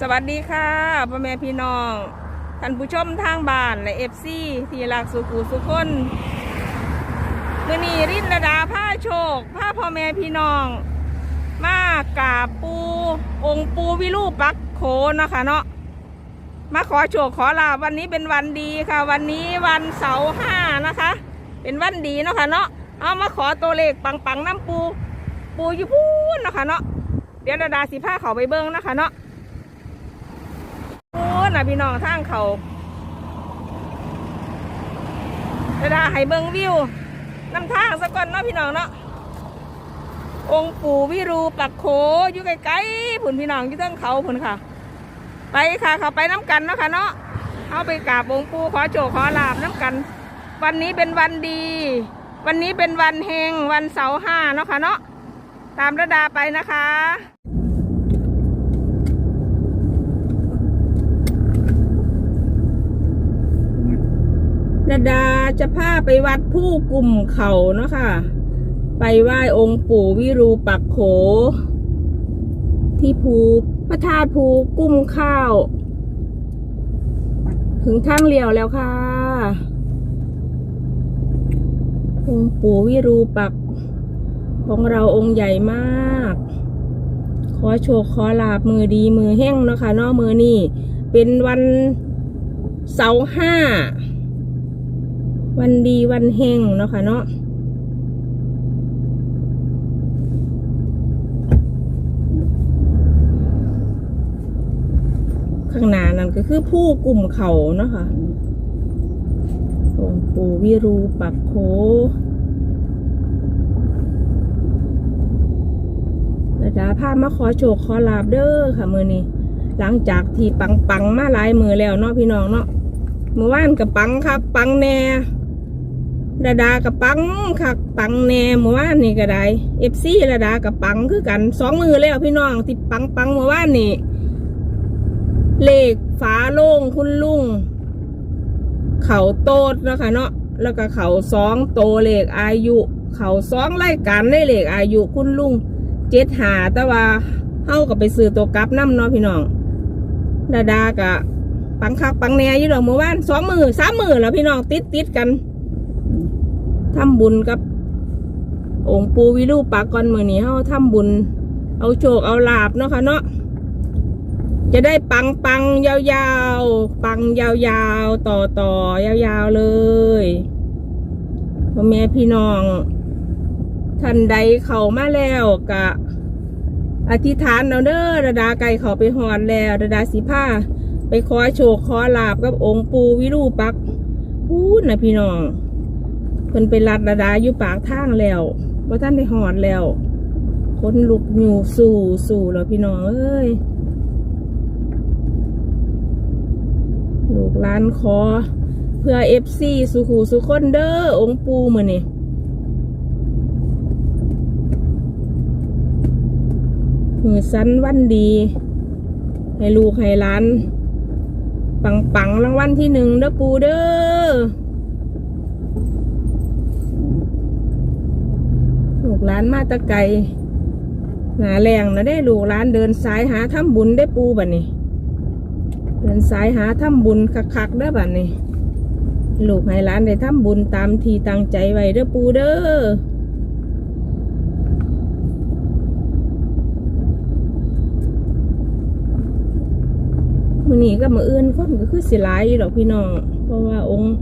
สวัสดีค่ะพ่อแม่พี่น้องท่านผู้ชมทางบ้านและเอฟซีที่รักสุขูสุขคนมื่อนี้รินระดาผ้าโชคผ้าพ่อแม่พี่น้อง มากราบปู องค์ปูวิรูปักโขนนะคะเนาะมาขอโชคขอลาวันนี้เป็นวันดีค่ะ วันนี้วันเสาร์ห้านะคะ เป็นวันดีเนาะค่ะเนาะเอามาขอตัวเลขปังๆน้ำปู ปูอยู่พูนเนาะคะเนาะเดี๋ยวระดาสิผ้าเขาไปเบิ้งนะคะเนาะ นะพี่น้องทางเขาเวลาให้เบิ่งวิวน้ำทางสักก่อนเนาะพี่น้องเนาะองค์ปู่วิรูปักโขอยู่ไกลๆผุนพี่น้องอยู่เทิงเขาผุนค่ะ ไปค่ะเขาไปน้ำกันเนาะค่ะเนาะเอาไปกราบองค์ปู่ขอโจขอลาบน้ำกัน วันนี้เป็นวันดี วันนี้เป็นวันเฮงวันเสาร์ห้าเนาะค่ะเนาะตามระดาไปนะคะ นาดาจะพาไปวัดผู้กลุ่มเขาเนาะค่ะ ไปไหว้องค์ปู่วิรูปักโข ที่ภูพระธาตุภูกุ้มข้าว ถึงทางเลี้ยวแล้วค่ะ องค์ปู่วิรูปัก ของเราองค์ใหญ่มาก ขอโชคขอลาบมือดีมือแห้งเนาะค่ะนอมือนี่ เป็นวันเสาร์ห้า วันดีวันเฮงเนาะค่ะเนาะข้างหน้านั่นก็คือผู้กลุ่มเขาเนาะค่ะองปูวิรูปักโคระดาพามาขอโชคขอลาบเด้อค่ะมือนี้หลังจากที่ปังปังมาหลายมือแล้วเนาะพี่น้องเนาะเมื่อวานกับปังครับ ปังแน่ ระดากับปังคักปังแน่เมื่อวานนี่ก็ได้เอฟซีระดากับปังคือกันสองมือแล้วพี่น้องที่ปังปังเมื่อวานนี่เลขฝาโล่งคุณลุงเขาโตดนะคะเนาะแล้วก็เขาสองโตเลขอายุ เขาสองรายการได้เลขอายุคุณลุงเจ็ดหาแต่ว่าเฮากับไปซื้อตัวกลับน้ำเนาะพี่น้องดาดากะปังคักปังแหน่ยู่ดอกเมื่อวานสองมือสามมือแล้วพี่น้องติดติดกัน ทำบุญกับ องค์ปูวิรูปากกอนมือนี้เฮาทำบุญ เอาโชคเอาลาบเนาะค่ะเนาะจะได้ปังปังยาวๆ ปังยาวๆ ต่อต่อยาวๆเลยพ่อแม่พี่น้องท่านใดเขามาแล้วกะ อธิษฐานเอาเด้อระดาไก่เขาไปหอดแล้วระดาสีผ้า ไปขอโชคขอลาบกับองค์ปูวิรูปักพูดนะพี่น้อง เพิ่นไปรัดระดาอยู่ปากทางแล้วว่าท่านได้หอดแล้วคนลุกอยู่สู่สู่แล้วพี่น้องเอ้ยลูกหลานขอเพื่อเอฟซีสุขูสุคนเด้อองค์ปูมือนี่มือสั้นวันดี ให้ลูกให้หลาน ปังปังๆรางวัลที่หนึ่งเด้อปูเด้อ ลูกหลานมาตะไกหนาแรงนะได้ลูกหลานเดินสายหาทำบุญได้ปูบัดนี้ เดินสายหาทำบุญคักๆเด้บัดนี้ ลูกให้หลานได้ทำบุญตามทีตั้งใจไว้เด้อปูเด้อมือนี้ก็มื้ออื่นคนก็คือสิลายอยู่ดอกพี่น้อง เพราะว่าองค์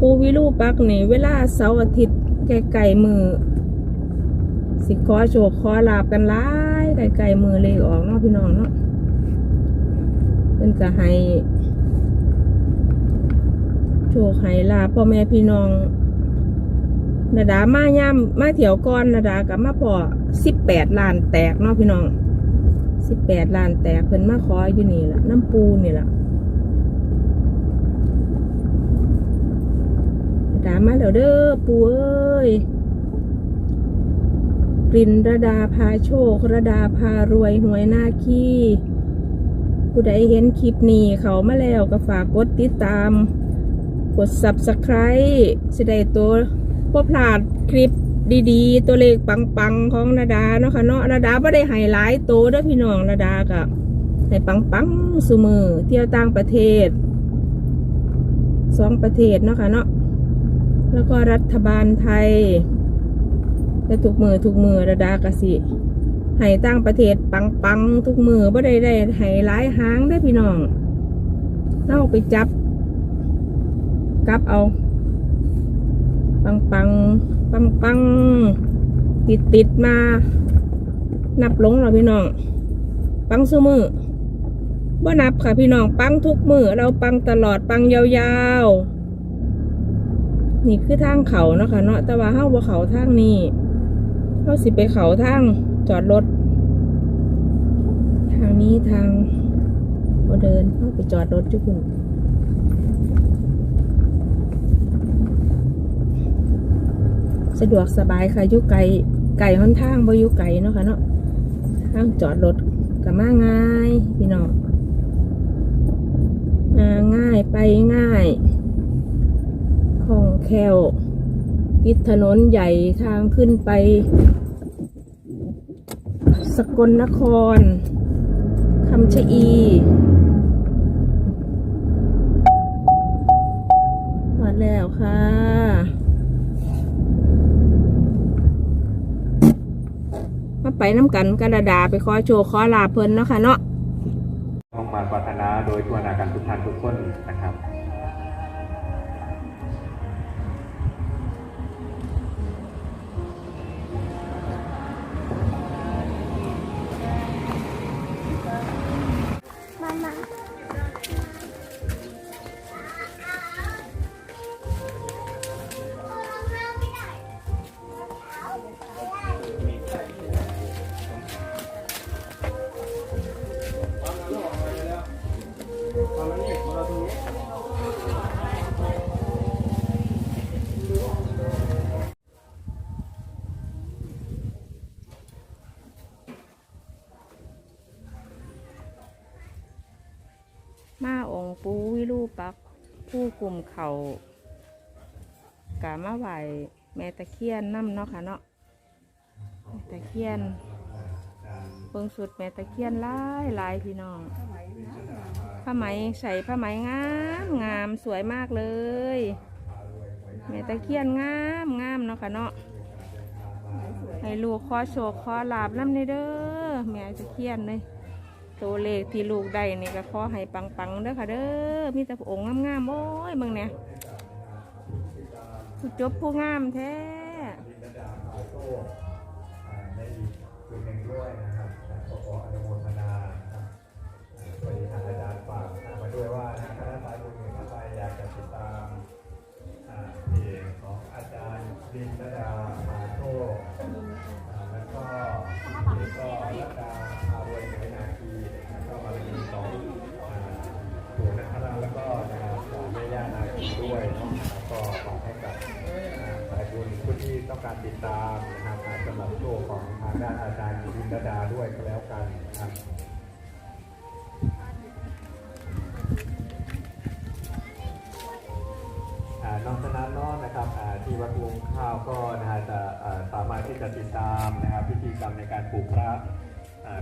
ปูวิรูปักนี่เวลาเสาร์อาทิตย์ ไกลๆมือ สิขอโชคขอลาบกันหลายไกลๆมือเลขออกเนาะพี่น้องเนาะเพิ่นก็ให้โชคให้ลาบพ่อแม่พี่น้องนาดามาย่ำมาเถียวก่อนนาดากับมาพอสิบแปดล้านแตกเนาะพี่น้องสิบแปดล้านแตกเพิ่นมาขออยู่นี่แหละน้ำปูนี่แหละนา ดามาเดี๋ยวเด้อปูเอ้ยกลิ่นระดาพาโชค ระดาพารวยหวยหน้าขี้ผู้ใดเห็นคลิปนี้เขามาแล้วก็ฝากกดติดตาม กด subscribe สิได้ตัวพ่พลาดคลิปดีๆ ตัวเลขปังๆ ของนาดาเนาะค่ะเนาะนาดาไม่ได้ให้หลายตัวเด้อพี่น้องนาดากับให้ปังปังๆสุมือเที่ยวต่างประเทศสองประเทศเนาะค่ะเนาะ แล้วก็รัฐบาลไทยและทุกมือทุกมือระดากสิให้ต่างประเทศปังปังทุกมือบ่ได้ได้ให้หลายหางได้พี่น้องเอาไปจับกลับเอา ปังปังปังปังติดติดมา นับลงเราพี่น้อง ปังสุมือบ่นับค่ะพี่น้อง ปังทุกมือเราปังตลอดปังยาวๆ นี่คือทางเขาเนาะค่ะเนาะแต่ว่าเฮาบ่เขาทางนี้เฮาสิไปเขาทางจอดรถ ทางนี้ทางบ่เดินเฮาไปจอดรถจุคุณสะดวกสบายค่ะยู่ไกลไก่ห้อนทางบ่อยู่ไกลเนาะค่ะเนาะทางจอดรถก็มาง่ายพี่น้องง่ายไปง่าย แคล่วติดถนนใหญ่ทางขึ้นไป สกลนครคำชะอีมาแล้วค่ะมาไปน้ำกันกระดาไปขอโชว์ขอลาเพิ่นเนาะค่ะเนาะต้องมาปรารถนาโดยทั่วนากันทุกท่านทุกคน มาองค์ปูวิรูปักผู้กลุ่มเขากามาไหวแม่ตะเคียนน้ำเนาะค่ะเนาะแม่ตะเคียนเบิ่งสุดแม่ตะเคียนลายลายพี่น้องผ้าไหมใส่ผ้าไหมงามงามสวยมากเลย แม่ตะเคียนงามงามเนาะค่ะเนาะให้ลูกขอโชคขอลาบน้ำในเด้อแม่ตะเคียนเลย ตัวเลขที่ลูกได้นี่ก็ขอให้ปังๆเด้อค่ะเด้อมีแต่องค์งามๆโอ้ยเบิ่งเนี่ยผู้จบผู้งามแท้ในอีกจุดหนึ่งด้วยนะครับก็ขออนุโมทนานะครับสวัสดีทางอาจารย์ฝากมาด้วยว่าทางคณะสายบุญหนึ่งท่านใดอยากจะติดตามอ่าเพจของอาจารย์ดินระดาหาโชคอ่าแล้วก็เพจก็รัตดา ด้วยเนาะก็ฝากให้กับสายบุญผู้ที่ต้องการติดตามนะครับอาจจะแบบโชคของทางด้านอาจารย์ยินดาดาด้วยก็แล้วกันนะครับอ่านอกจากนั้นนอกนะครับที่วัดวงข้าวก็นะฮะจะสามารถที่จะติดตามนะครับพิธีกรรมในการปลูกพระ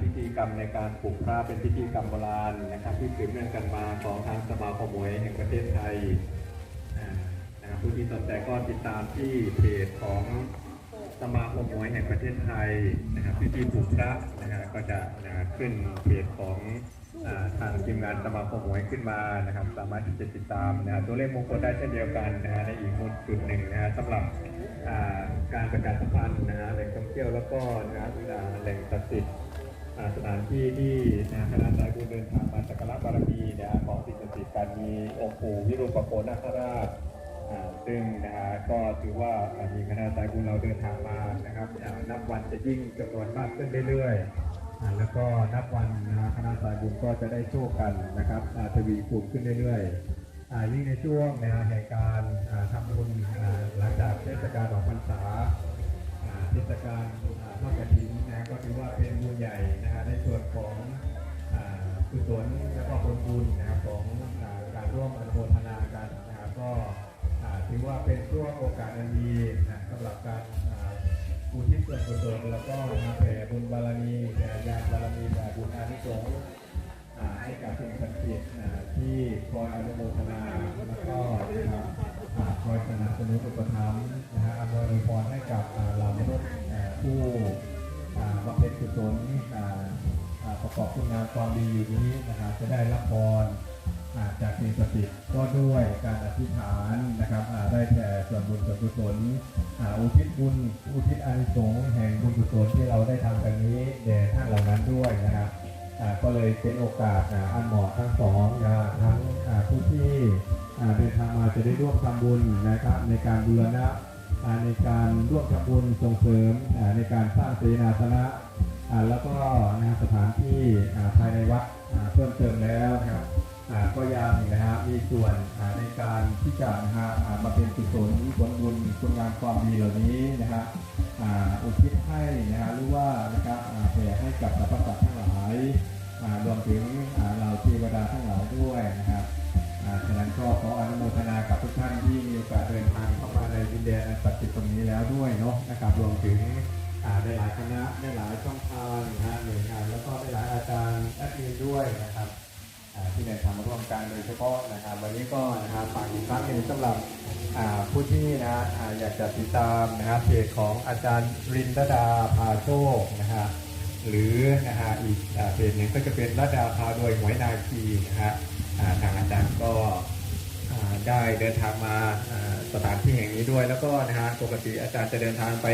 พิธีกรรมในการปลูกพระเป็นพิธีกรรมโบราณนะครับที่สืบเนื่องกันมาของทางสมาคมมวยแห่งประเทศไทย นะครับผู้ที่สนใจก็ติดตามที่เพจของสมาคมมวยแห่งประเทศไทยนะครับพิธีปลูกพระนะฮะก็จะนะขึ้นเพจของทางทีมงานสมาคมมวยขึ้นมานะครับ สามารถที่จะติดตามนะตัวเลขมงคลได้เช่นเดียวกันนะฮะในอีกมุมจุดหนึ่งนะฮะสำหรับการประชาสัมพันธ์นะฮะแหล่งท่องเที่ยวแล้วก็นะฮะแหล่งศักดิ์สิทธิ์สถานที่ที่นะคณะสายบุญเดินทางมาสักการะบารมีนะฮะของสิ่งศักดิ์สิทธิ์การมีองค์ปู่วิรูปโขนาคราช ซึ่งนะฮะก็ถือว่ามีคณะสายบุญเราเดินทางมานะครับนับวันจะยิ่งจำนวนมากขึ้นเรื่อยๆแล้วก็นับวันนะคณะสายบุญก็จะได้โชคกันนะครับทวีคูณขึ้นเรื่อยๆยิ่งในช่วงนะฮะแห่งการอ่าทำบุญหลังจากเทศกาลออกพรรษาเทศกาลอ่าทอดกฐินนะก็ถือว่าเป็นบุญใหญ่นะฮะในส่วนของอ่ากุศลและก็ผลบุญนะครับของการร่วมอนุโมทนากันนะครับก็ ถือว่าเป็นช่วงโอกาสอันดีนะสำหรับการอุทิศส่วนกุศลแล้วก็มาแผ่บุญบารมีแผ่ญาณบารมีแผ่บุญอานิสงส์ให้กับสิ่งศักดิ์สิทธิ์อ่าที่คอยอนุโมทนาแล้วก็คอยสนับสนุนอุปถัมภ์นะฮะอำนวยพรให้กับเหล่ามนุษย์ผู้อ่าบำเพ็ญกุศลประกอบคุณงามความดีอยู่นี้นะครับจะได้รับพร จากสิ่งศักดิ์สิทธิ์ก็ด้วยการอธิษฐานนะครับได้แผ่ส่วนบุญส่วนกุศลอุทิศบุญอุทิศอานิสงส์แห่งบุญกุศลที่เราได้ทำกันนี้แด่ท่านเหล่านั้นด้วยนะครับก็เลยเป็นโอกาสอันเหมาะทั้งสองนะทั้งผู้ที่เดินทางมาจะได้ร่วมทำบุญนะครับในการบูรณะในการร่วมทำบุญส่งเสริมในการสร้างเสนาสนะแล้วก็นะสถานที่ภายในวัดเพิ่มเติมแล้วนะครับ ก็ยังนะฮะมีส่วนในการที่จะนะฮะมาเป็นกุศลผลบุญคุณงามความดีเหล่านี้นะฮะอุทิศให้นะฮะหรือว่านะครับแผ่ให้กับสรรพสัตว์ทั้งหลายรวมถึงอ่าเราเทวดาทั้งหลายด้วยนะครับฉะนั้นก็ขออนุโมทนากับทุกท่านที่มีโอกาสเดินทางเข้ามาในดินแดนอันศักดิ์สิทธิ์ตรงนี้แล้วด้วยเนาะนะครับรวมถึงได้หลายคณะได้หลายช่องทางนะฮะหน่วยงานแล้วก็ได้หลายอาจารย์แอดมินด้วยนะครับ อ่าที่ได้ทำร่วมกันโดยเฉพาะนะครับวันนี้ก็นะครับฝากอีกครั้งหนึ่งสำหรับผู้ที่นะฮะอ่าอยากจะติดตามนะครับเพจของอาจารย์รินดาดาพาโชคนะฮะหรือนะฮะอีกเพจหนึ่งก็จะเป็นระดาพาโดยหวยนาคีนะฮะทางอาจารย์ก็ ได้เดินทางมาสถานที่แห่งนี้ด้วย แล้วก็นะฮะปกติอาจารย์จะเดินทางไป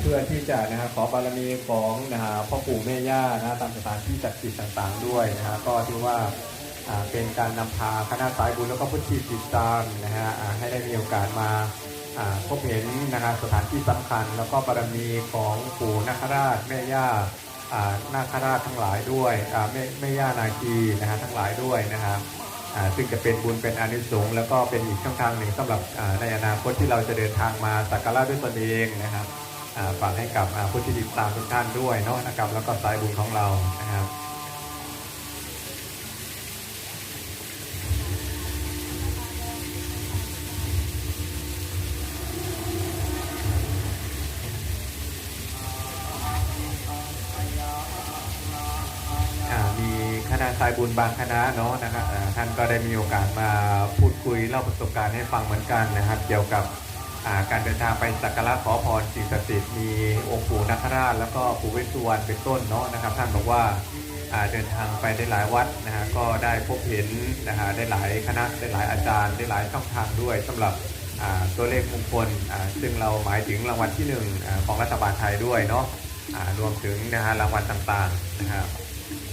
เพื่อที่จะนะฮะขอบารมีของนะฮะพ่อปู่แม่ย่านะตามสถานที่ศัดิ์สิทธิ์ต่างๆด้วยนะฮะก็ถือว่าเป็นการนำพาคณะสายบุญแล้วก็พุทธิติดตามนะฮะให้ได้มีโอกาสมาพบเห็นนะฮะสถานที่สำคัญ แล้วก็บารมีของปู่นาคราชแม่ย่านาคราชทั้งหลายด้วยแม่แม่ย่านาคีนะฮะทั้งหลายด้วยนะฮะ ซึ่งจะเป็นบุญเป็นอนิสงส์แล้วก็เป็นอีกช่องทางหนึ่งสำหรับอ่าในอนาคตที่เราจะเดินทางมาสักการะด้วยตนเองนะครับฝากให้กับผู้ที่ติดตามทุกท่านด้วยเนาะนะครับแล้วก็สายบุญของเรานะครับ บุญบางคณะเนาะนะครับท่านก็ได้มีโอกาสมาพูดคุยเล่าประสบการณ์ให้ฟังเหมือนกันนะครับ เกี่ยวกับการเดินทางไปสักการะขอพรสิ่งศักดิ์สิทธิ์มีองค์ปู่นาคราชแล้วก็ปู่เวสสุวรรณเป็นต้นเนาะนะครับ ท่านบอกว่าเดินทางไปได้หลายวัดนะฮะก็ได้พบเห็นนะฮะได้หลายคณะได้หลายอาจารย์ ได้หลายช่องทางด้วยสำหรับตัวเลขมงคลซึ่งเราหมายถึงรางวัลที่หนึ่งของรัฐบาลไทยด้วยเนาะรวมถึงนะฮะรางวัลต่างๆนะครับ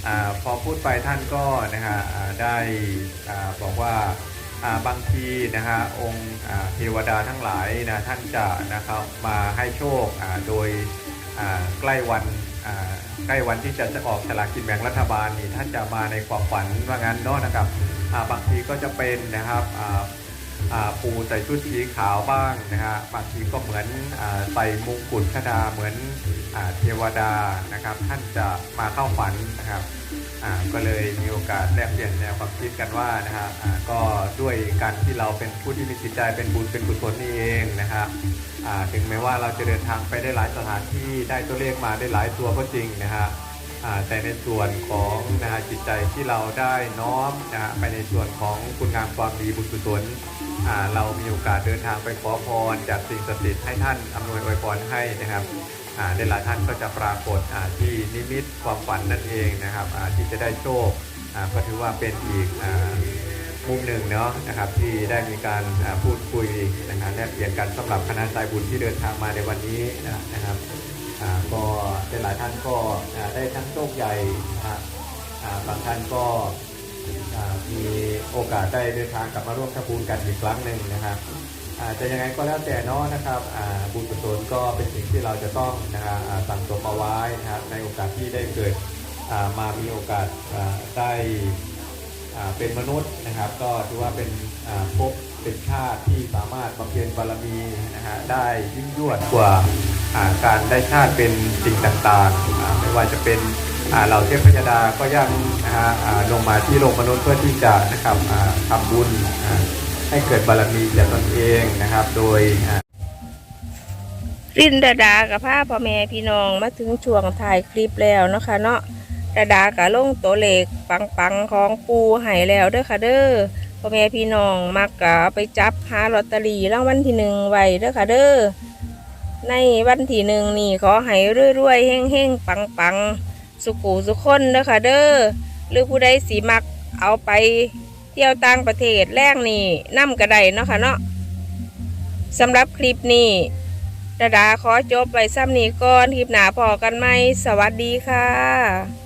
อพอพูดไปท่านก็นะฮะได้บอกว่าบางทีนะฮะองค์เทวดาทั้งหลายนะท่านจะนะครับมาให้โชคโดยใกล้วันใกล้วันที่จะจะออกสลากกินแบ่งรัฐบาลนี่ท่านจะมาในความฝันว่างั้นเนาะนะครับบางทีก็จะเป็นนะครับ ปูใส่ชุดสีขาวบ้างนะฮะบางทีก็เหมือนอใส่มงกุฎชดาเหมือนอเทวดานะครับ ท่านจะมาเข้าฝันนะครับก็เลยมีโอกาสแลกเปลี่ยนแนวความคิดกันว่านะฮะก็ด้วยการที่เราเป็นผู้ที่มีจิตใจเป็นบุญเป็นกุศลนี่เองนะครับถึงแม้ว่าเราจะเดินทางไปได้หลายสถานที่ได้ตัวเลขมาได้หลายตัวก็จริงนะฮะแต่ในส่วนของนะฮะจิตใจที่เราได้น้อมนะฮะไปในส่วนของคุณงามความดีบุญกุศล เรามีโอกาสเดินทางไปขอพร จากสิ่งศักดิ์สิทธิ์ให้ท่านอำนวยอวยพรให้นะครับในหลายท่านก็จะปรากฏอ่าที่นิมิตความฝันนั่นเองนะครับที่จะได้โชคก็ถือว่าเป็นอีกมุมหนึ่งเนาะนะครับที่ได้มีการพูดคุยนะครับแลกเปลี่ยนกันสำหรับคณะสายบุญที่เดินทางมาในวันนี้นะครับก็ในหลายท่านก็ได้ทั้งโชคใหญ่นะครับาบางท่านก็ มีโอกาสได้เดินทางกลับมาร่วมทำบุญกันอีกครั้งหนึ่งนะครับอาจจะยังไงก็แล้วแต่นาะนะครับบุญกุศลก็เป็นสิ่งที่เราจะต้องนะฮะสั่งสมเอาไว้นะครับในโอกาสที่ได้เกิดมามีโอกาสได้เป็นมนุษย์นะครับ ก็ถือว่าเป็นภพเป็นชาติที่สามารถบำเพ็ญบารมีนะฮะได้ยิ่งยวดกว่าการได้ชาติเป็นสิ่งต่างๆ ไม่ว่าจะเป็น เหล่าเทพยดาก็ยังนะฮะลงมาที่โลกมนุษย์เพื่อที่จะนะครับทำบุญให้เกิดบารมีแก่ตนเองนะครับ โดยรินดาดากับผ้าพ่อแม่พี่น้องมาถึงช่วงถ่ายคลิปแล้วเนาะคะเนาะระดากะลงตัวเลขปังปังของปูให้แล้วเด้อค่ะเด้อพ่อแม่พี่น้องมักกะไปจับหาลอตเตอรี่รางวัลที่หนึ่งไว้เด้อค่ะเด้อในวันที่หนึ่งนี่ขอให้รวยๆเฮ่งๆปังๆ สุขูสุคนเด้อค่ะเด้อหรือผู้ใดสีมักเอาไปเที่ยวต่างประเทศแรกนี่นํกระไดเนาะค่ะเนาะสำหรับคลิปนี้ดาดาขอจบไปซ้ำนี้ก่อนคลิปหนาพอกันไหมสวัสดีค่ะ